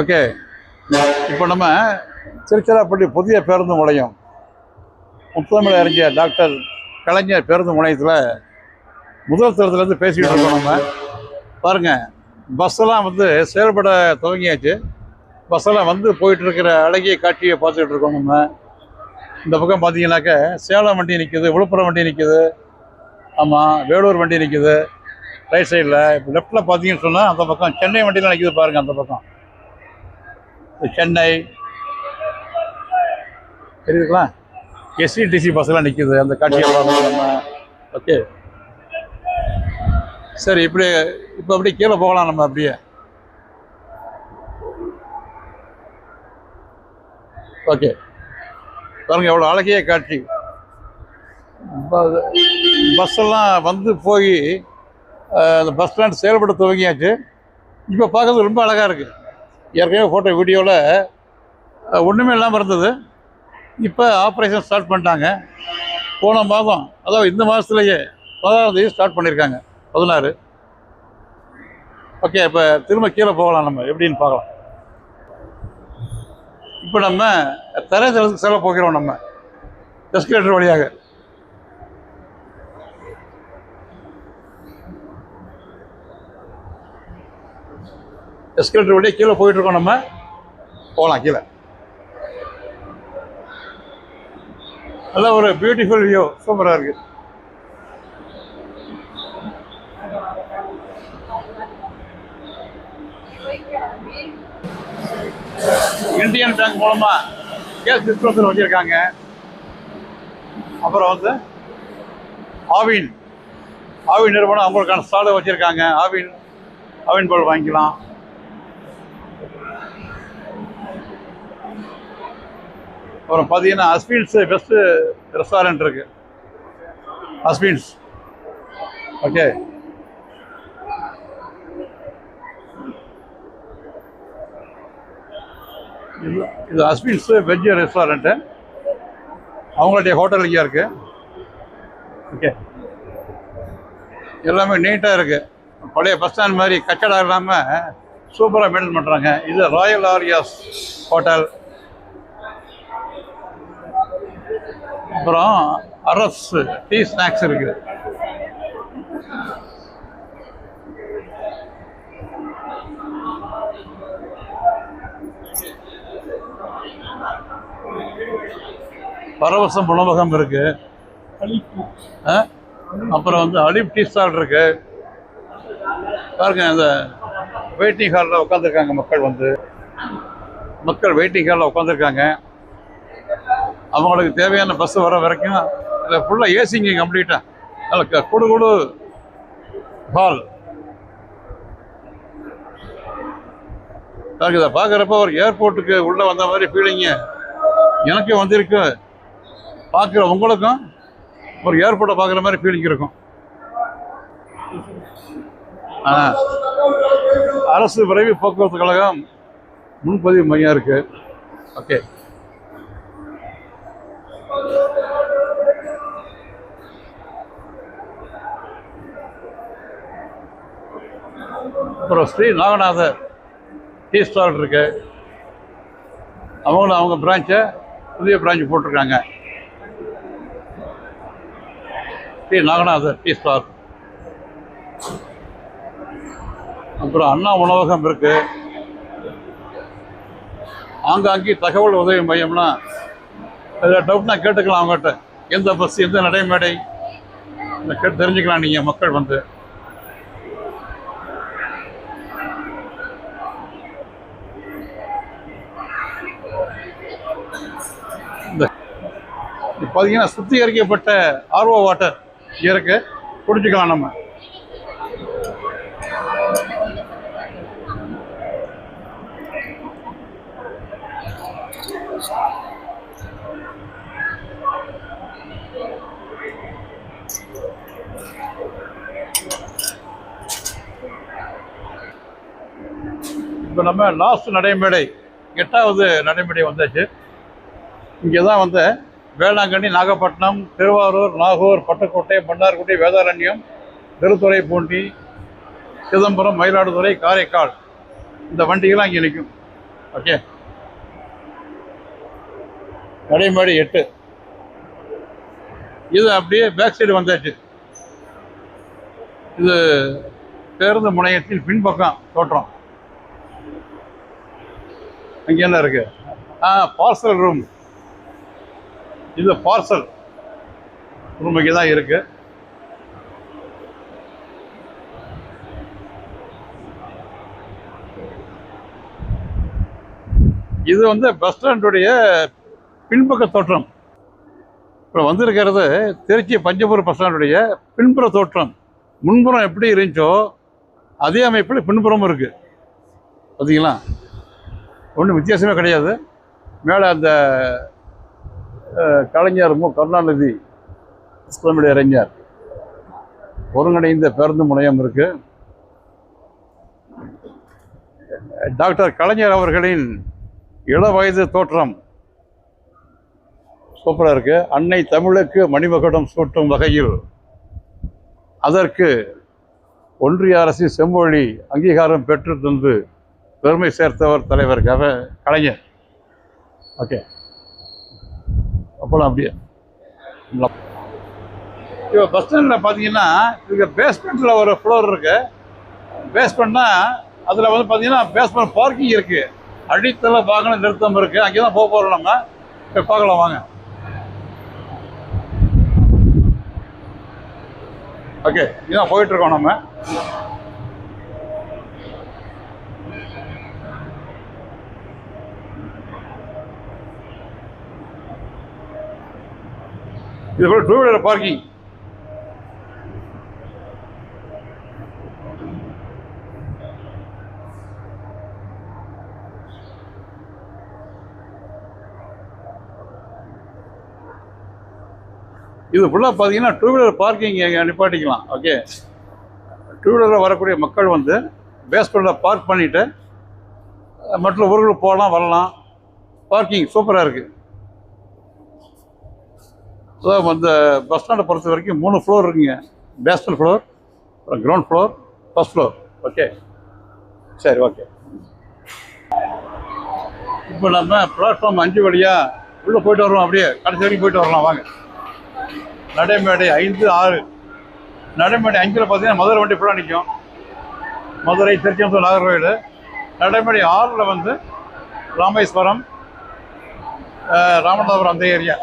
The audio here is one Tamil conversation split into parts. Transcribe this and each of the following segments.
ஓகே. இப்போ நம்ம திருச்சிராப்பள்ளி புதிய பேருந்து முனையம். முத்தமிழ் அறிஞர் டாக்டர் கலைஞர் பேருந்து முனையத்தில் முதல் தரத்துலேருந்து பேசிக்கிட்டு இருக்கோம் நம்ம. பாருங்கள் பஸ்ஸெல்லாம் வந்து செயல்பட துவங்கியாச்சு. பஸ்ஸெல்லாம் வந்து போயிட்டு இருக்கிற அழகிய காட்சியை பார்த்துக்கிட்டு இருக்கோம் நம்ம. இந்த பக்கம் பார்த்தீங்கன்னாக்க சேலம் வண்டி நிற்கிது விழுப்புரம் வண்டி நிற்கிது ஆமாம் வேலூர் வண்டி நிற்கிது ரைட் சைடில் இப்போ லெஃப்ட்டில் பார்த்தீங்கன்னு சொன்னால் அந்த பக்கம் சென்னை வண்டிலாம் நிற்கிது பாருங்கள் அந்த பக்கம். சென்னை. தெரியுதுங்களா? எஸ்சிடிசி பஸ்ஸெல்லாம் நிற்குது அந்த காட்சியை ஓகே சரி இப்படி இப்போ அப்படியே கீழே போகலாம் நம்ம அப்படியே. ஓகே பாருங்க எவ்வளோ அழகிய காட்சி. பஸ் எல்லாம் வந்து போய் அந்த பஸ் ஸ்டாண்ட் செயல்பட துவங்கியாச்சு. இப்போ பார்க்கறது ரொம்ப அழகாக இருக்குது ஏற்கனவே ஃபோட்டோ வீடியோவில் ஒன்றுமே இல்லாமல் இருந்தது. இப்போ ஆப்ரேஷன் ஸ்டார்ட் பண்ணிட்டாங்க. போன மாதம் அதாவது இந்த மாதத்துலேயே பதினாறாம் தேதி ஸ்டார்ட் பண்ணியிருக்காங்க பதினாறு. ஓகே இப்போ திரும்ப கீழே போகலாம் நம்ம. எப்படின்னு பார்க்கலாம். இப்போ நம்ம தரைத்தளத்துக்கு செல்ல போகிறோம் நம்ம. எஸ்கலேட்டர் வழியாக. எஸ்கலேட்டர் வழியாக கீழே போயிட்டு இருக்கோம் நம்ம. போகலாம் கீழே. நல்ல ஒரு பியூட்டிஃபுல் வியூ சூப்பராக இருக்கு. இந்தியன் பேங்க் மூலமா கேஸ் டிஸ்போசல் வச்சிருக்காங்க. அப்புறம் வந்து ஆவின் ஆவின் நிறுவனம் அவங்களுக்கான ஸ்டாலை வச்சிருக்காங்க. ஆவின் ஆவின் பால் வாங்கிக்கலாம். அப்புறம் பார்த்தீங்கன்னா அஸ்பீன்ஸ் பெஸ்ட்டு ரெஸ்டாரண்ட் இருக்குது அஸ்பீன்ஸ் ஓகே இது இது அஸ்பீன்ஸ் வெஜ் ரெஸ்டாரண்ட்டு அவங்களுடைய ஹோட்டல் இங்கே இருக்குது ஓகே எல்லாமே நீட்டாக இருக்குது பழைய பஸ் ஸ்டாண்ட் மாதிரி கச்சடா இல்லாமல் சூப்பராக மெயின்டைன் பண்ணுறாங்க இது ராயல் ஆரியாஸ் ஹோட்டல் அப்புறம் அரஸ் டீ ஸ்நாக்ஸ் இருக்குது பரவசம் உணவகம் இருக்கு. அப்புறம் வந்து அலிப் டீ ஸ்டால் இருக்கு. பாருங்க அந்த வெயிட்டிங் ஹாலில் உட்காந்துருக்காங்க மக்கள் வந்து. மக்கள் வெயிட்டிங் ஹாலில் உட்காந்துருக்காங்க அவங்களுக்கு தேவையான பஸ் வர வரைக்கும் இதை ஃபுல்லாக ஏசிங்க கம்ப்ளீட்டாக அதில் குடு குடு. ஹால் எனக்கு இதை பார்க்குறப்ப ஒரு ஏர்போர்ட்டுக்கு உள்ளே வந்த மாதிரி ஃபீலிங்கு எனக்கு வந்திருக்கு. பார்க்குற உங்களுக்கும் ஒரு ஏர்போர்ட்டை பார்க்குற மாதிரி ஃபீலிங் இருக்கும். அரசு விரைவு போக்குவரத்து கழகம் முன்பதிவு மையம் இருக்குது ஓகே அப்புறம் ஸ்ரீ நாகநாதர் டீ ஸ்டால் இருக்கு. அவங்களும் அவங்க பிரான்ச்சை புதிய பிரான்ச் போட்டிருக்காங்க. ஸ்ரீ நாகநாதர் டீ ஸ்டால் அப்புறம் அண்ணா உணவகம் இருக்கு. ஆங்காங்கே தகவல் உதவி மையம்னா அதில் டவுட்னா கேட்டுக்கலாம் அவங்ககிட்ட. எந்த பஸ் எந்த நடைமேடை? கேட்டு தெரிஞ்சுக்கலாம் நீங்கள் மக்கள் வந்து. பார்த்தீங்கன்னா சுத்திகரிக்கப்பட்ட ஆர்ஓ வாட்டர் இருக்கு. குடிச்சுக்கலாம் நம்ம. இப்போ நம்ம லாஸ்ட் நடைமேடை எட்டாவது நடைமுறை வந்தாச்சு. இங்கே தான் வந்து வேளாங்கண்ணி நாகப்பட்டினம் திருவாரூர் நாகூர் பட்டுக்கோட்டை மன்னார்குடி வேதாரண்யம் திருத்துறைப்பூண்டி சிதம்பரம் மயிலாடுதுறை காரைக்கால். இந்த வண்டிகள்லாம் இங்கே நிற்கும். ஓகே. கடைமாடி எட்டு. இது அப்படியே பேக் சைடு வந்தாச்சு. இது பேருந்து முனையத்தின் பின்பக்கம் தோற்றம். அங்கே என்ன இருக்கு? ஆ பார்சல் ரூம் இது பார்சல். ரூம் தான் இருக்கு. இது வந்து பஸ் ஸ்டாண்டுடைய பின்பக்க தோற்றம். இப்போ வந்திருக்கிறது திருச்சி பஞ்சபுரம் பஸ் ஸ்டாண்டுடைய பின்புற தோற்றம். முன்புறம் எப்படி இருந்துச்சோ அதே அமைப்பில் பின்புறமும் இருக்குது பார்த்தீங்களா ஒன்றும் வித்தியாசமே கிடையாது. மேலே அந்த கலைஞர் மு. கருணாநிதி இஸ்லாமிய அறிஞர் ஒருங்கிணைந்த பேருந்து முனையம் இருக்கு. டாக்டர் கலைஞர் அவர்களின் இள வயது தோற்றம் சூப்பராக இருக்கு. அன்னை தமிழுக்கு மணிமகுடம் சூட்டும் வகையில் அதற்கு ஒன்றிய அரசு செம்மொழி அங்கீகாரம் பெற்று தந்து பெருமை சேர்த்தவர் தலைவர் கவ கலைஞர். ஓகே. அப்போலாம் அப்படியே. இப்போ பஸ் ஸ்டாண்டில் பார்த்தீங்கன்னா இதுக்கு பேஸ்மெண்ட்டில் ஒரு ஃப்ளோர் இருக்கு. பேஸ்மெண்ட்னா அதில் வந்து பார்த்தீங்கன்னா பேஸ்மெண்ட் பார்க்கிங் இருக்கு. அடித்தள வாகனம் நிறுத்தம் இருக்குது அங்கே தான் போக போகிறோம் நம்ம. இப்போ பார்க்கலாம் வாங்க. ஓகே இதான் போயிட்டு இருக்கோம் நம்ம. இது கூட டூ வீலர் பார்க்கிங் இது ஃபுல்லாக பார்த்தீங்கன்னா டூ வீலர் பார்க்கிங் இங்கே நிப்பாட்டிக்கலாம் ஓகே டூ வீலரில் வரக்கூடிய மக்கள் வந்து பேஸ்மெண்ட்டில் பார்க் பண்ணிவிட்டு மற்ற ஊர்களுக்கு போகலாம் வரலாம். பார்க்கிங் சூப்பராக இருக்குது ஸோ அந்த பஸ் ஸ்டாண்டை பொறுத்த வரைக்கும் மூணு ஃப்ளோர் இருக்குங்க. Basement floor ground floor first floor okay சரி ஓகே இப்போ நம்ம பிளாட்ஃபார்ம் அஞ்சு வழியாக உள்ளே போயிட்டு வருவோம். அப்படியே கடைசி வரைக்கும் போயிட்டு வரலாம். வாங்க. நடைமேடை ஐந்து ஆறு. நடைமேடை அஞ்சில் பார்த்தீங்கன்னா மதுரை வண்டி ஃபுல்லாக நிற்கும் மதுரை திருச்செந்தூர் நாகர்கோவில். நடைமேடை ஆறில் வந்து ராமேஸ்வரம் ராமநாதபுரம் அந்த ஏரியா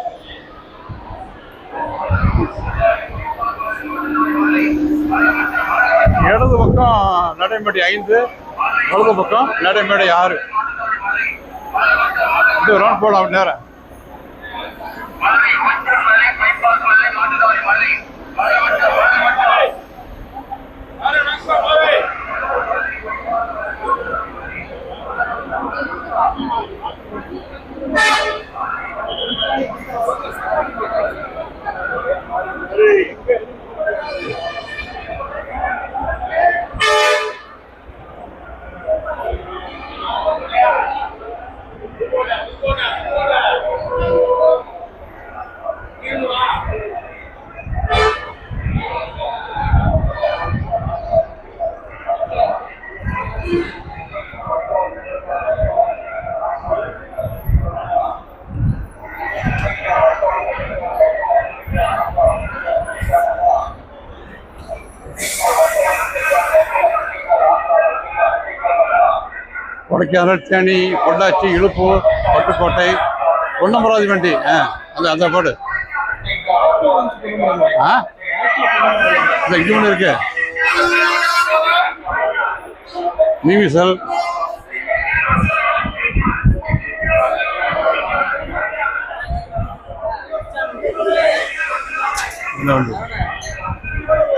இடது பக்கம் நடைமேடை ஐந்து வலது பக்கம் நடைமேடை ஆறு. இது ரவுண்ட் போடலாம் நேரம் கொடைக்கானல் தேனி பொள்ளாச்சி இழுப்பூர் பட்டுக்கோட்டை பொன்னமராதி வண்டி. ஆ அந்த அந்த பாடு. ஆ? இந்த இங்கே ஒன்று இருக்கு. நிவிசல்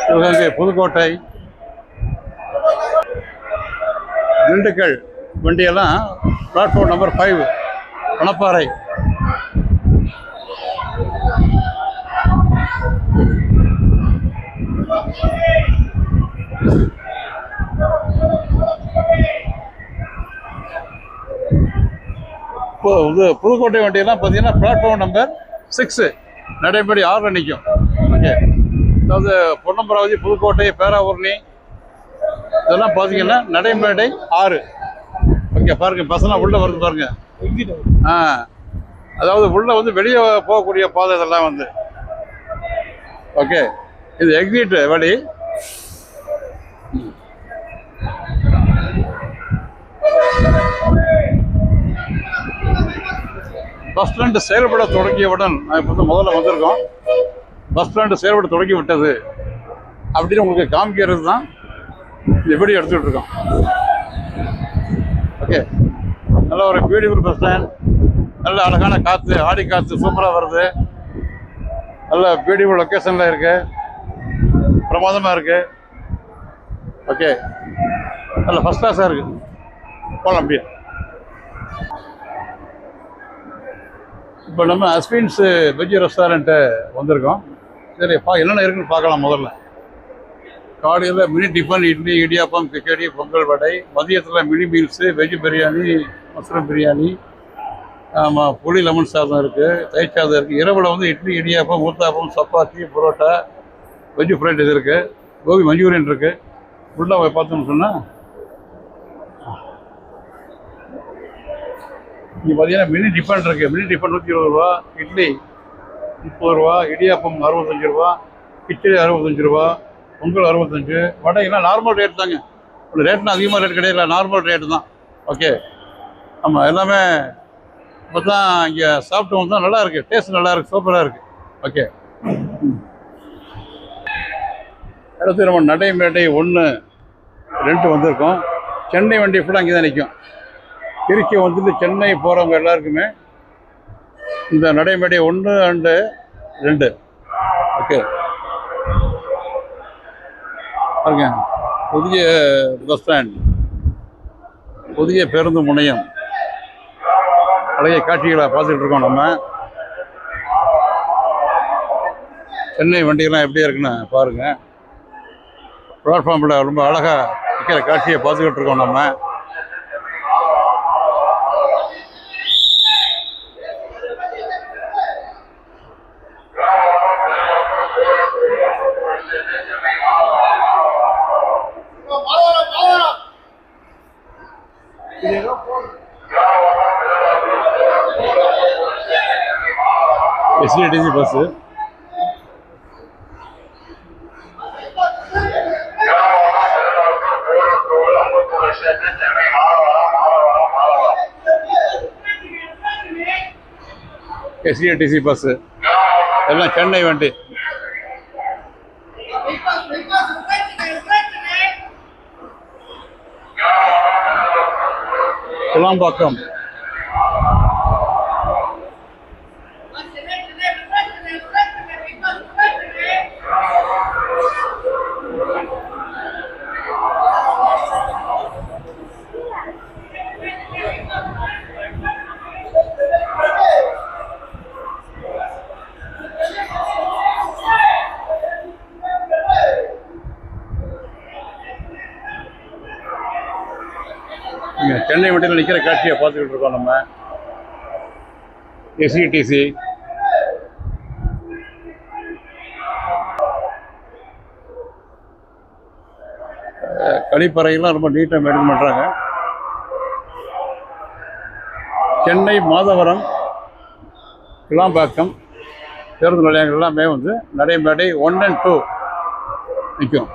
சிவகங்கை புதுக்கோட்டை. திண்டுக்கல் வண்டியெல்லாம் பிளாட்ஃபார்ம் நம்பர் ஃபைவ் பணப்பாறை இது புதுக்கோட்டை வண்டியெல்லாம் பார்த்தீங்கன்னா பிளாட்ஃபார்ம் நம்பர் சிக்ஸு நடைபடி ஆறில் நிற்கும் ஓகே அதாவது பொன்னம்பராவதி புதுக்கோட்டை பேராவூர்ணி இதெல்லாம் பார்த்தீங்கன்னா நடைமேடை ஆறு. ஓகே பாருங்கள் பஸ்ஸெல்லாம் உள்ளே வருது பாருங்க. ஆ. அதாவது உள்ளே வந்து வெளியே போகக்கூடிய பாதை இதெல்லாம் வந்து. ஓகே இது எக்ஸிட் வழி. பஸ் ஸ்டாண்டு செயல்பட தொடங்கியவுடன் நான் இப்போ வந்து முதல்ல வந்திருக்கோம். பஸ் ஸ்டாண்டு செயல்பட தொடங்கி விட்டது அப்படின்னு உங்களுக்கு காமிக்கிறது தான் இந்த வீடியோ எடுத்துக்கிட்டு இருக்கோம். ஓகே நல்ல ஒரு பியூட்டிஃபுல் பஸ் ஸ்டாண்ட் நல்ல அழகான காற்று ஆடி காற்று சூப்பராக வருது. நல்ல பியூட்டிஃபுல் லொக்கேஷனில் இருக்கு. பிரமாதமாக இருக்கு. ஓகே நல்ல ஃபஸ்ட் கிளாஸாக இருக்குது போகலாம் அப்படியே இப்போ நம்ம அஸ்வின்ஸு வெஜ் ரெஸ்டாரண்ட்டு வந்திருக்கோம். சரி பா என்னென்ன இருக்குன்னு பார்க்கலாம் முதல்ல. காலையில் mini tiffin idli idiyappam khichdi pongal vada மதியத்தில் mini meals veg biryani mushroom biryani ஆமாம் புளி லெமன் சாதம் இருக்குது தயிர் சாதம் இருக்குது இரவில் வந்து இட்லி இடியாப்பம் ஊத்தாப்பம் சப்பாத்தி புரோட்டா வெஜ் ஃப்ரைட் இது இருக்குது கோபி மஞ்சூரியன் இருக்குது ஃபுல்லாக பார்த்தோம்னு சொன்னால் இங்கே பார்த்தீங்கன்னா மினி டிஃபன் இருக்குது மினி டிஃபன் நூற்றி இருபது ரூபா. இட்லி முப்பது ரூபா. இடியாப்பம் அறுபத்தஞ்சு ரூபா. கிச்சடி அறுபத்தஞ்சு ரூபா. பொங்கல் அறுபத்தஞ்சு. வடையெல்லாம் நார்மல் ரேட் தாங்க. ஒரு ரேட்னா அதிகமாக ரேட் கிடையாது. நார்மல் ரேட்டு தான். ஓகே ஆமாம் எல்லாமே இப்போ தான் இங்கே சாப்பிட்டு வந்தால் நல்லா இருக்குது டேஸ்ட் நல்லா இருக்குது சூப்பராக இருக்குது ஓகே அடுத்து நம்ம நடைமேடை ஒன்று ரெண்டு வந்திருக்கோம். சென்னை வண்டி ஃபுல்லாக அங்கே தான் நிற்கும் திருச்சி வந்துட்டு சென்னை போகிறவங்க எல்லாருக்குமே இந்த நடைமேடை ஒன்று அண்டு ரெண்டு. ஓகே பாருங்க. புதிய பஸ் ஸ்டாண்ட் புதிய பேருந்து முனையம். அழகிய காட்சிகளை பார்த்துட்டு இருக்கோம் நம்ம. சென்னை வண்டிகள்லாம் எப்படி இருக்குன்னு பாருங்க. பிளாட்ஃபார்மில் ரொம்ப அழகாக நிற்கிற காட்சியை பார்த்துக்கிட்டு இருக்கோம் நம்ம. எஸ்டிடிசி பஸ்ஸு எஸ்டிஆர்டிசி பஸ்ஸு எல்லாம் சென்னை வண்டி. குலாம்பாக்கம். சென்னை வண்டியில் நிற்கிற காட்சியை பார்த்துக்கிட்டு இருக்கோம் நம்ம. எஸ்இடிசி கழிப்பறையெல்லாம் ரொம்ப நீட்டாக மெயின்டைன் பண்ணுறாங்க சென்னை மாதவரம் கிளாம்பாக்கம் பேருந்து நிலையங்கள் எல்லாமே வந்து நடைமேடை ஒன் அண்ட் டூ நிற்கும்